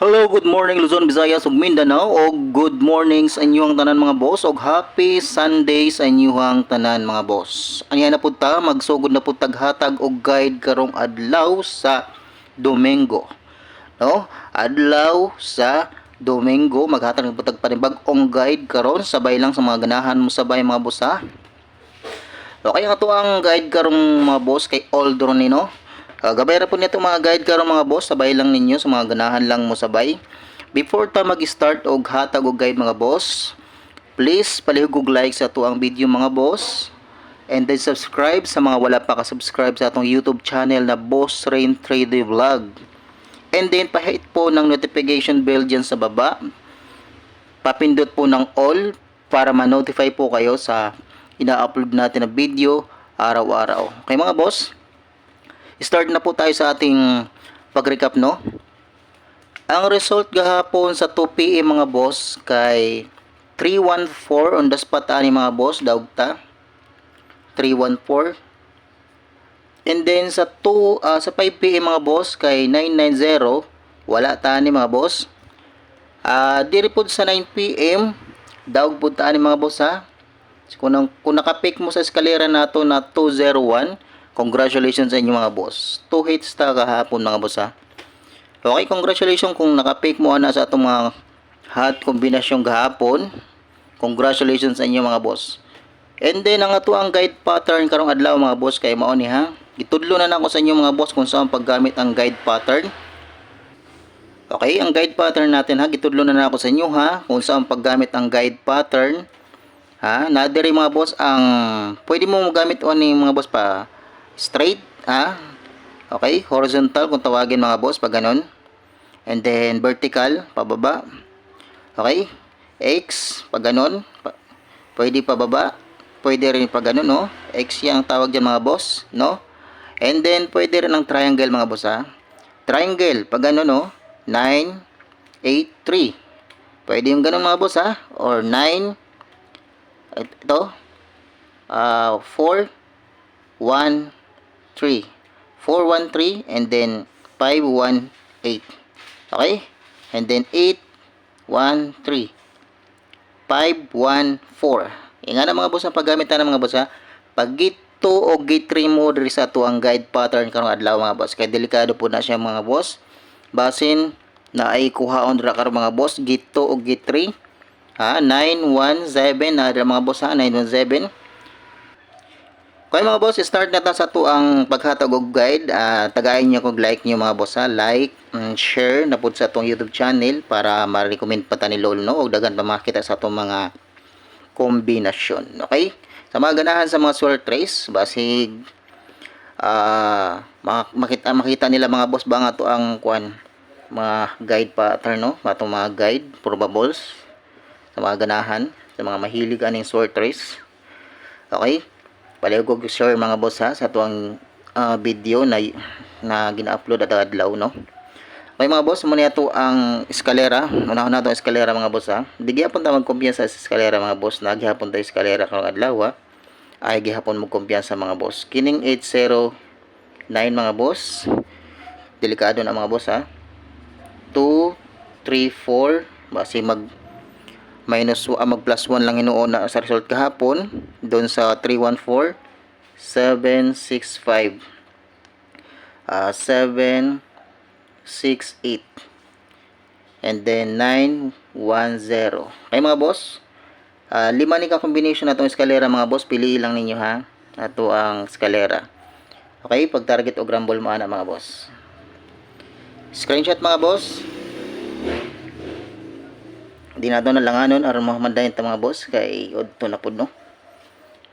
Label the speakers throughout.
Speaker 1: Hello, good morning Luzon, Visayas ug Mindanao og good morning sa inyong tanan mga boss og happy Sunday sa inyong tanan mga boss. Anya na pud ta magsugod na pud taghatag og guide karong adlaw sa Domingo. No? Adlaw sa Domingo maghatag na pud tag panibag-ong guide karon sabay lang sa mga ganahan mo sabay mga boss ha. Okay, nga to ang guide karong mga boss kay Oldron ni no. Uh, gabay ra po nito mga guide karong mga boss, sabay lang ninyo sa mga ganahan lang mo sabay. Before ta mag-start og hatag og guide mga boss, please palihog og like sa to ang video mga boss. And then subscribe sa mga wala pa ka-subscribe sa atong YouTube channel na Boss Rain 3D Vlog. And then pahit po ng notification bell dyan sa baba. Papindot po ng all para ma-notify po kayo sa ina-upload natin na video araw-araw. Okay mga boss? Start na po tayo sa ating pag-recap no. Ang result gahapon sa 2 PM mga boss kay 314 on the spot ani mga boss daugta. 314 And then sa 2 ah, sa 5 PM mga boss kay 990 wala ta ni mga boss. Ah, diri pud sa 9 PM daog pud ta ni mga boss ha. Kung, kung nakapick mo sa eskalera nato na 201, congratulations sa inyo mga boss. 2 hits ta kahapon mga boss ha. Okay, congratulations kung nakapick mo ana sa atong mga hot kombinasyon gahapon. Congratulations sa inyo mga boss. And then ang ato ang guide pattern karong adlaw mga boss kay mao ni ha. Gitudlo na nako sa inyo mga boss kung saan paggamit ang guide pattern. Okay, ang guide pattern natin ha, gitudlo na nako sa inyo ha kung saan paggamit ang guide pattern. Ha, na diri mga boss ang pwede mo magamit o ni mga boss pa straight ha. Okay, horizontal kung tawagin mga boss pag ganun. And then vertical pababa. Okay? X pag ganun, pwede pababa. Pwede rin pag ganun, no? X yung tawag diyan mga boss, no? And then pwede rin ang triangle mga boss ha. Triangle pag ganun, no? 9 8 3. Pwede yung ganun mga boss ha or 9 ito uh, 4 1 3 4 1 3 and then 5 1 8 okay? And then 8 1 3 5 1 4 yung nga na mga boss ang paggamit na mga boss ha? Pag gate 2 o gate 3 mo diri sa to ang guide pattern karong adlaw mga boss. Kay delikado po na siya mga boss. Basin na ay kuhaon dira karon mga boss gate 2 o gate 3 ha? 917 na mga boss ha? 917 kaya mga boss, start na ta sa to ang paghatag og guide. Ah, tagayin niyo kog like niyo mga boss ha. Like, and share na pud sa atong YouTube channel para ma-recommend pa ta ni Lolo no og daghan pa makita sa atong mga kombinasyon. Okay? Sa mga ganahan sa mga sword trace, basig mak- makita makita nila mga boss ba nga to ang kwan mga guide pattern no, atong mga guide probables sa mga ganahan sa mga mahilig aning sword trace. Okay? Palihog ko share mga boss ha sa tuang ah, video na na gina-upload at adlaw no. Okay mga boss, muna ito ang eskalera. Unahon na itong eskalera mga boss ha. Di gihapon ta magkumpiyansa sa eskalera mga boss. Nagihapon ta eskalera karong adlaw ha. Ay gihapon mo kumpiyansa mga boss. Kining 809 mga boss. Delikado na mga boss ha. 2 3 4 base mag minus uh, mag plus 1 lang inuuna sa result kahapon doon sa 314 765 uh, 768 and then 910 okay mga boss? Uh, lima ni ka combination na itong mga boss. Piliin lang ninyo ha? Ato ang eskalera. Okay pag target o grumble mo ana mga boss. Screenshot mga boss di na na langanon aron mahamandayon ta mga boss kay udto na pud no?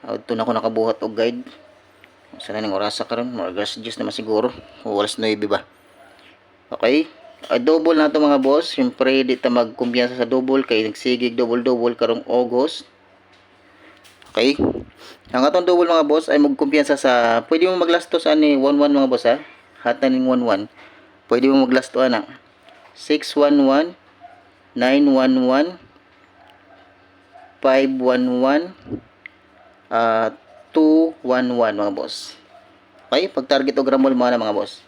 Speaker 1: Udto na ko nakabuhat og guide. Sa ning orasa karon mga gas just naman siguro walas 9 ba? Okay ay double na to mga boss. Syempre di ta magkumpiyansa sa double kay nagsigig double double karong August. Okay ang atong double mga boss ay magkumpiyansa sa pwede mo maglasto sa ni 11 mga boss ha? Hatan ning 11 pwede mo maglasto ana. 611 911 511 uh, 211 mga boss. Okay, pag target o gramol mo na mga boss.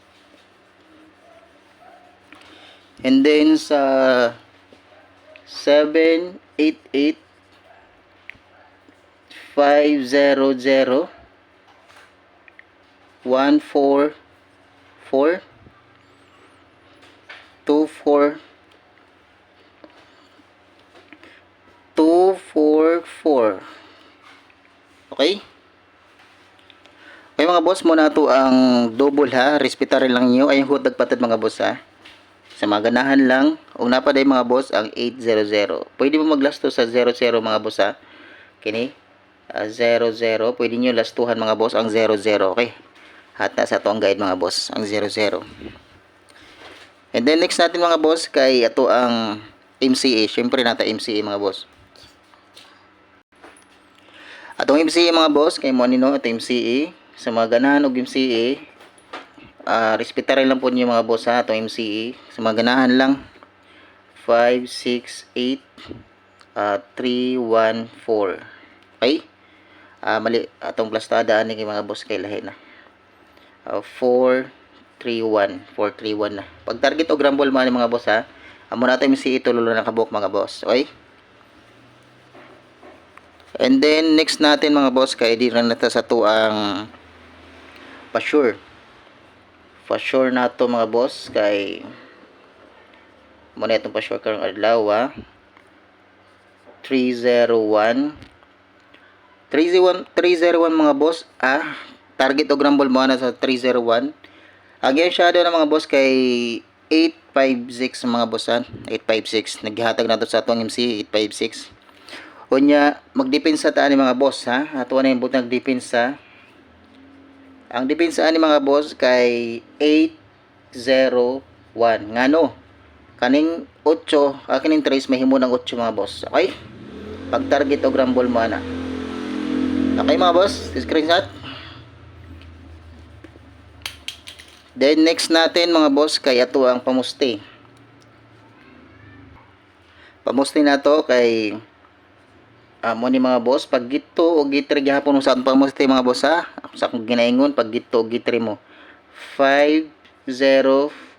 Speaker 1: And then sa 788 500 144 24 244 Okay? Okay mga boss, muna to ang double ha. Respetarin lang nyo. Ay hutag patad mga boss ha. Sa mga ganahan lang. Kung napaday mga boss, ang 800. Pwede mo maglasto sa 00 mga boss ha. Kini. Uh, 00. Pwede nyo lastuhan mga boss ang 00. Okay? Hata sa to ang guide mga boss. Ang 00. And then next natin mga boss kay ato ang MCA. Syempre nata MCA mga boss. Atong MCA mga boss kay mo nino ito sa mga ganahan og MCA ah respetarin lang po niyo mga boss ha atong MCA sa mga ganahan lang. 5 6 8 ah 3 1 4 okay ah mali atong plastada ani mga boss kay lahi na. Ah, 4 3 1 4 3 1 na. Pag target og rumble man mga boss ha amo na atong MCA tululo na kabuk mga boss. Okay And then next natin mga boss kay di rin nata sa to ang pa-sure. Pa-sure na to mga boss kay mo na itong pa-sure karong adlaw ah. 301 301 301 mga boss ah. Target og rumble mo na sa 301 Again shadow na mga boss kay 856 mga bossan 856 naghihatag na to sa atong MC 856 Unya, magdepensa ta ani mga boss ha. Ato na yung butang depensa. Ang depensa ani mga boss kay 801. Ngano? Kaning 8, kaning trace may himo ng 8 mga boss. Okay? Pag target og rumble mo ana. Okay mga boss, screenshot. Then next natin mga boss kay ato ang pamusti. Pamusti na to kay amo ni mga boss pag gito o gitri gihapon sa atong pamusti mga boss ha? Sa akong ginaingon pag gito o gitri mo. 5024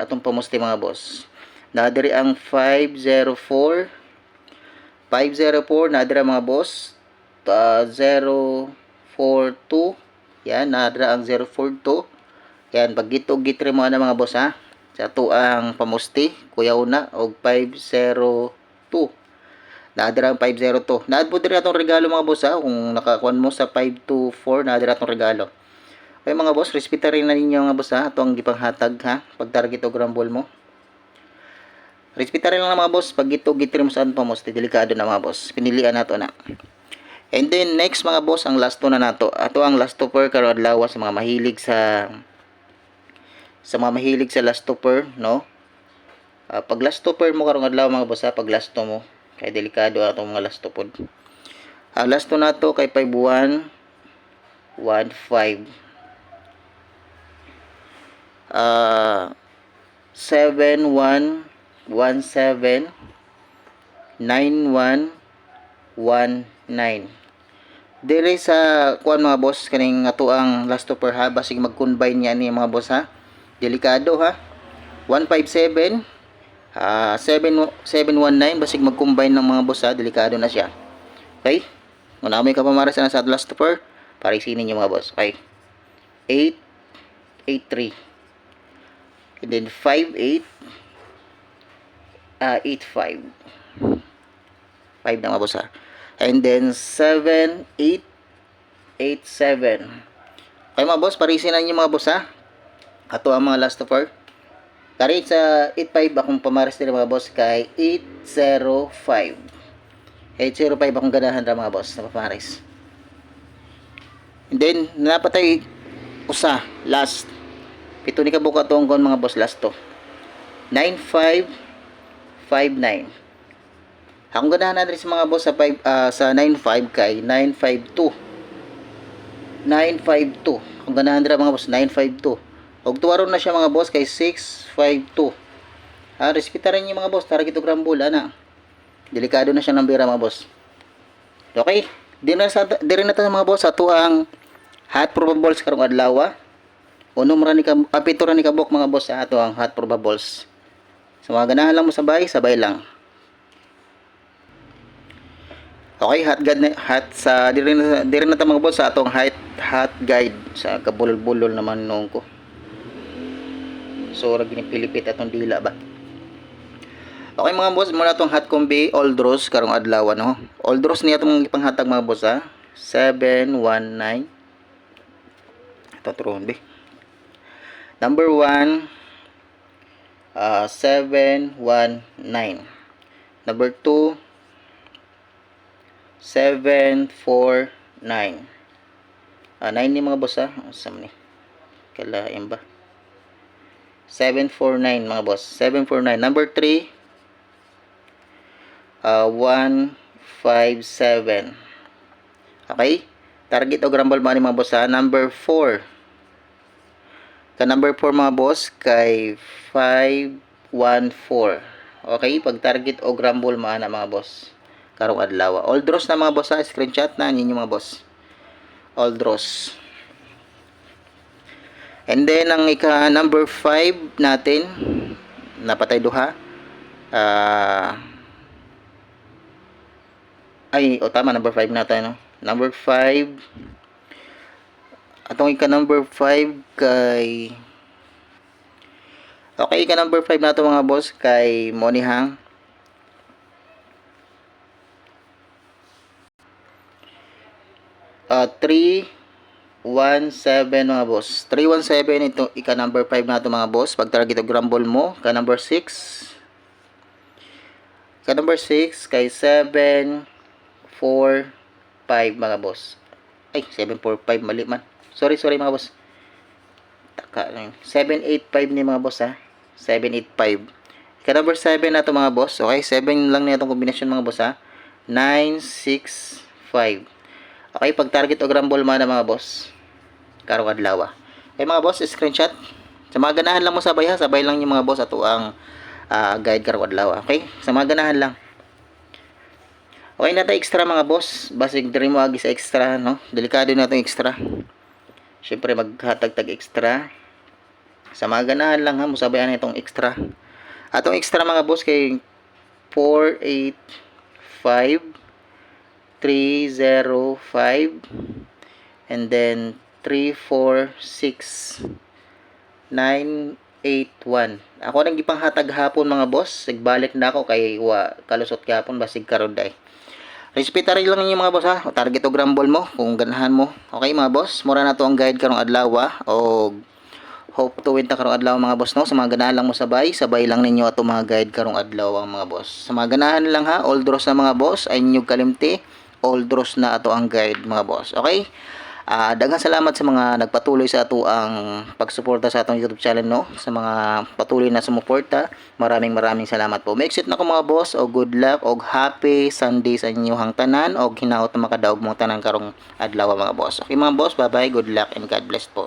Speaker 1: atong pamusti mga boss. Nadiri ang 504 504 nadira mga boss. Uh, 042 yan nadira ang 042 yan pag gito o gitri mo na mga boss ha? Sa ato ang pamusti kuya una og 502 Naadira ang 502. Naad po diri atong regalo mga boss ha. Kung nakakuan mo sa 524, naadira atong regalo. Okay mga boss, respeta rin na ninyo mga boss ha. Ito ang gipanghatag ha. Pag target o grambol mo. Respeta rin lang mga boss. Pag ito gitrim saan pa mo. Delikado na mga boss. Pinilian nato na. And then next mga boss, ang last to na nato. Ato ang last topper karon adlaw sa mga mahilig sa sa mga mahilig sa last topper, no? Uh, pag last topper mo karong adlaw mga boss ha, pag last to mo, kay delikado atong mga last pod ang last to nato kay 51 15 ah 7117 9119 Dili sa kuan mga boss kaning ato ang last per ha basig mag-combine niya ni mga boss ha. Delikado ha. 157 Ah, 7 719 basig mag-combine ng mga boss ha, delikado na siya. Okay? Muna may kapamaras na sa last stopper, parisinin niyo mga boss. Okay? 8 83 and then 58 ah 85 5 na mga boss ha. And then 7 8 87 Okay mga boss, parisinan niyo mga boss ha. Ato ang mga last stopper. Kari sa 85 akong pamaras nila mga boss kay 805. 805 akong ganahan ra mga boss na pamaras. And then napatay usa last. Pito ni kabuka tong kon mga boss last to. 9559. Akong ganahan na sa mga boss sa 5 uh, sa 95 kay 952. 952. Akong ganahan ra mga boss 952. Og tuwaron na siya mga boss kay 652. Ah, respeta rin yung mga boss, target og rambol ana. Delikado na siya ng bira mga boss. Okay, di na sa di rin na to mga boss ato ang hot probables karong adlaw. Unom ra ni ka apito ra ni kabok mga boss ato ang hot probables. Sa mga ganahan lang mo sabay, sabay lang. Okay, hot guide na, hot sa diri na diri na ta mga boss sa atong height hot guide sa kabulol-bulol naman nung ko. So ra ginipilipit atong dila ba. Okay mga boss, muna atong hot combi Oldros karong adlaw no. Oldros niya atong ipanghatag mga boss ha. 719 Ito turon be. Number 1 uh, 719. Number 2 749. Ah, 9 ni mga boss ha. Asam ni. Kalain ba? 749 mga boss. 749. Number 3 uh, 157. Okay? Target o grumble money mga boss ha. Number 4. Ka number 4 mga boss kay 514. Okay? Pag target o grumble maana mga boss. Karong adlaw. All draws na mga boss ha. Screenshot na ninyo mga boss. All draws. And then ang ika number 5 natin napatay duha. Ah ay, o tama number 5 na tayo no. Number 5 Atong ika number 5 kay Okay, ika number 5 na to mga boss kay Monihang. Uh, 317 mga boss. 317 ito ika number 5 na to mga boss. Pag target og rumble mo, ka number 6. Ka number 6 kay 7 4 5 mga boss. Ay, 745 mali man. Sorry, sorry mga boss. Taka lang. 785 ni mga boss ha. 785. Ka number 7 na to mga boss. Okay, 7 lang na itong kombinasyon mga boss ha. 965. Okay, pag target o grumble man na mga boss. Karong adlaw. Okay mga boss, screenshot. Sa mga ganahan lang mo sabay ha, sabay lang yung mga boss ato ang ah, guide karong adlaw. Okay? Sa mga ganahan lang. Okay na tayo extra mga boss. Basig diri mo agi sa extra, no? Delikado na itong extra. Siyempre maghatag tag extra. Sa mga ganahan lang ha, musabayan itong extra. Atong extra mga boss kay 485 305 and then 346 981 ako nang gipanghatag hapon mga boss sigbalik na ako kay wa kalusot gapon basig karon day Respetary lang ninyo mga boss ha. O target o grumble mo kung ganahan mo. Okay mga boss, mura na to ang guide karong adlaw. O hope to win ta karong adlaw mga boss no. Sa mga ganahan lang mo sabay, sabay lang ninyo ato mga guide karong adlaw ang mga boss. Sa mga ganahan lang ha, all draws na mga boss, ay inyong kalimti, all draws na ato ang guide mga boss. Okay? Ah, daghang salamat sa mga nagpatuloy sa ato ang pagsuporta sa atong YouTube channel no. Sa mga patuloy na sumuporta, maraming maraming salamat po. May exit na ko mga boss o good luck o happy Sunday sa inyong tanan o hinaot na makadaog mo tanan karong adlaw mga boss. Okay mga boss, bye bye, good luck and God bless po.